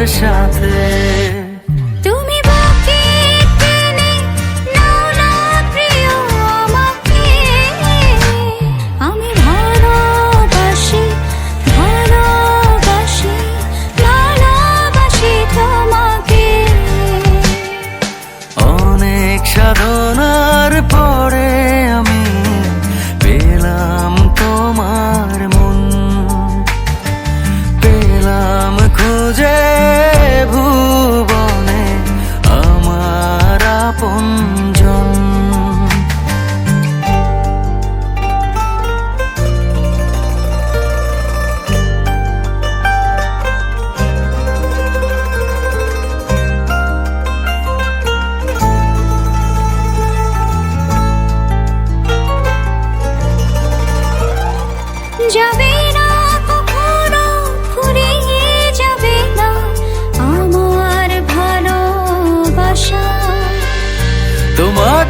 ah 子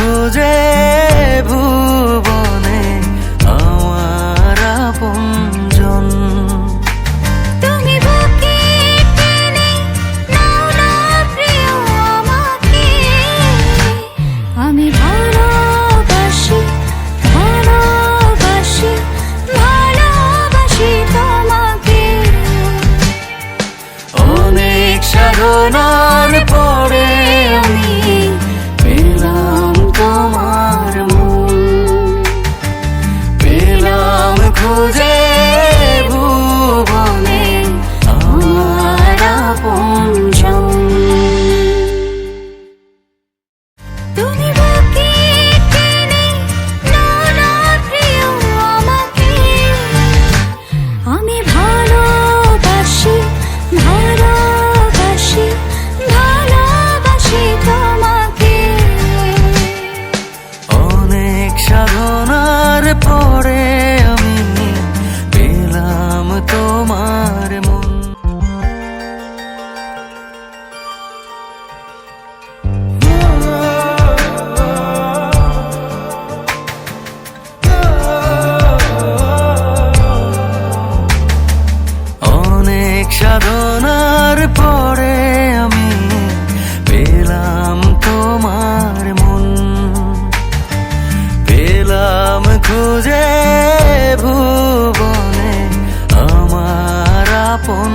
খুঁজে ভুবনে আমার আপনজন তুমি বুকে টেনে নাও না প্রিয় আমাকে। আমি ভালোবাসি ভালোবাসি ভালোবাসি তোমাকে। অনেক সাধনার পর খুঁজে ভুবনে আমার আপন